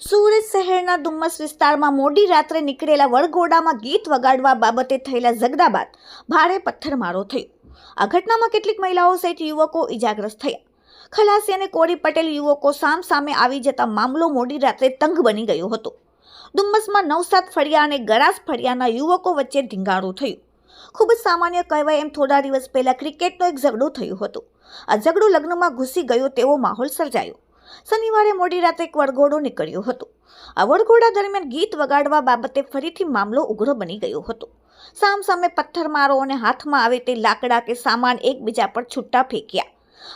સુરત શહેરના ડુમ્મસ વિસ્તારમાં મોડી રાત્રે નીકળેલા વરઘોડામાં ગીત વગાડવા બાબતે થયેલા ઝઘડા બાદ ભારે પથ્થરમારો થયો. આ ઘટનામાં કેટલીક મહિલાઓ સહિત યુવકો ઇજાગ્રસ્ત થયા. ખલાસી અને કોરી પટેલ યુવકો સામ સામે આવી જતા મામલો મોડી રાત્રે તંગ બની ગયો હતો. ડુમ્મસમાં નવસાત ફળિયા અને ગરાસ ફળિયાના યુવકો વચ્ચે ધીંગાણું થયું. ખૂબ જ સામાન્ય કહેવાય એમ થોડા દિવસ પહેલા ક્રિકેટનો એક ઝઘડો થયો હતો. આ ઝઘડો લગ્નમાં ઘૂસી ગયો તેવો માહોલ સર્જાયો. શનિવારે મોડી રાતે એક વરઘોડો નીકળ્યો હતો. આ વરઘોડા દરમિયાન ગીત વગાડવા બાબતે ફરીથી મામલો ઉગ્ર બની ગયો હતો. સામ સામે પથ્થરમારો અને હાથમાં આવે તે લાકડા કે સામાન એકબીજા પર છૂટા ફેંક્યા.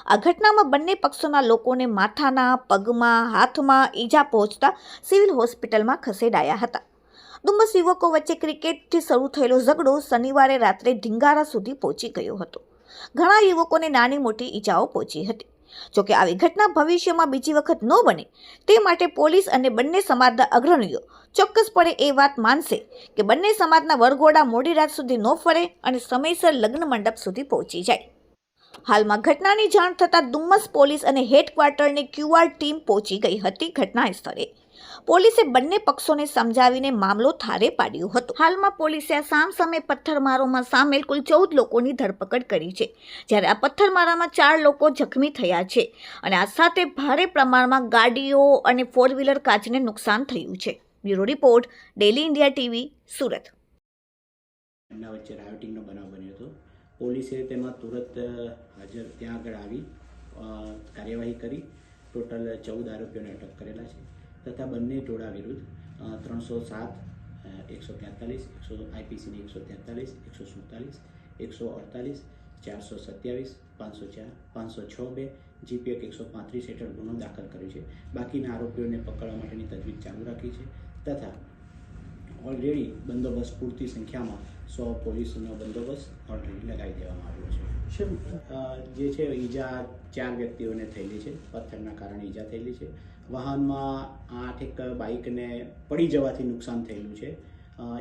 આ ઘટનામાં બંને પક્ષોના લોકોને માથાના, પગમાં, હાથમાં ઈજા પહોંચતા સિવિલ હોસ્પિટલમાં ખસેડાયા હતા. ડુમ્મસ યુવકો વચ્ચે ક્રિકેટથી શરૂ થયેલો ઝઘડો શનિવારે રાત્રે ઢીંગારા સુધી પહોંચી ગયો હતો. ઘણા યુવકોને નાની મોટી ઈજાઓ પહોંચી હતી. જોકે આવી ઘટના ભવિષ્યમાં બીજી વખત ન બને, તે માટે પોલીસ અને બંને સમાજના અગ્રણીઓ ચોક્કસપણે એ વાત માનશે કે બંને સમાજના વરઘોડા મોડી રાત સુધી ન ફરે અને સમયસર લગ્ન મંડપ સુધી પહોંચી જાય. હાલમાં ઘટનાની જાણ થતાં ડુમ્મસ પોલીસ અને હેડક્વાર્ટરની ક્યુઆર ટીમ પહોંચી ગઈ હતી ઘટના સ્થળે પોલીસે બંને પક્ષોને સમજાવીને મામલો થારે પાડ્યો હતો. હાલમાં પોલીસે આ સામ સામે પથ્થરમારોમાં સામેલ કુલ ચૌદ લોકોની ધરપકડ કરી છે. જ્યારે આ પથ્થરમારામાં ચાર લોકો જખમી થયા છે અને આ સાથે ભારે પ્રમાણમાં ગાડીઓ અને ફોર વ્હીલર કાચને નુકસાન થયું છે. Bureau report daily India TV, Surat. વચ્ચે રાયોટિંગનો બનાવ બન્યો હતો. પોલીસે તેમાં તુરત હાજર ત્યાં આગળ આવી કાર્યવાહી કરી. ટોટલ ચૌદ આરોપીઓને અટક કરેલા છે. તથા બંને ટોળા વિરુદ્ધ ત્રણસો સાત એકસો તેતાલીસ, એકસો આઈપીસીની એકસો તેતાલીસ, એકસો સુડતાલીસ, એકસો અડતાલીસ, ચારસો સત્યાવીસ, પાંચસો ચાર, પાંચસો છ બે જીપીએક એકસો પાંત્રીસ હેઠળ ગુનો દાખલ કર્યો છે. બાકીના આરોપીઓને પકડવા માટેની તજવીજ ચાલુ રાખી છે તથા ઓલરેડી બંદોબસ્ત પૂરતી સંખ્યામાં સો પોલીસનો બંદોબસ્ત ઓલરેડી લગાવી દેવામાં આવ્યો છે. અ, જે છે ઈજા ચાર વ્યક્તિઓને થયેલી છે પથ્થરના કારણે ઈજા થયેલી છે. વાહનમાં આઠ એક બાઇકને પડી જવાથી નુકસાન થયેલું છે.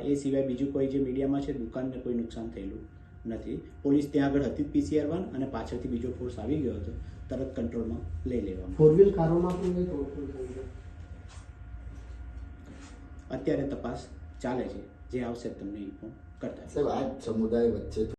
એ સિવાય બીજું કોઈ જે મીડિયામાં છે દુકાનને કોઈ નુકસાન થયેલું નથી. પોલીસ ત્યાં આગળ હતી પીસીઆર વન અને પાછળથી બીજો ફોર્સ આવી ગયો હતો તરત કંટ્રોલમાં લઈ લેવામાં ફોર વ્હીલ કારોમાં પણ અત્યારે તપાસ ચાલે છે જે આવશે તમને ઇન્ફોર્મ કરતા સાહેબ આ સમુદાય વચ્ચે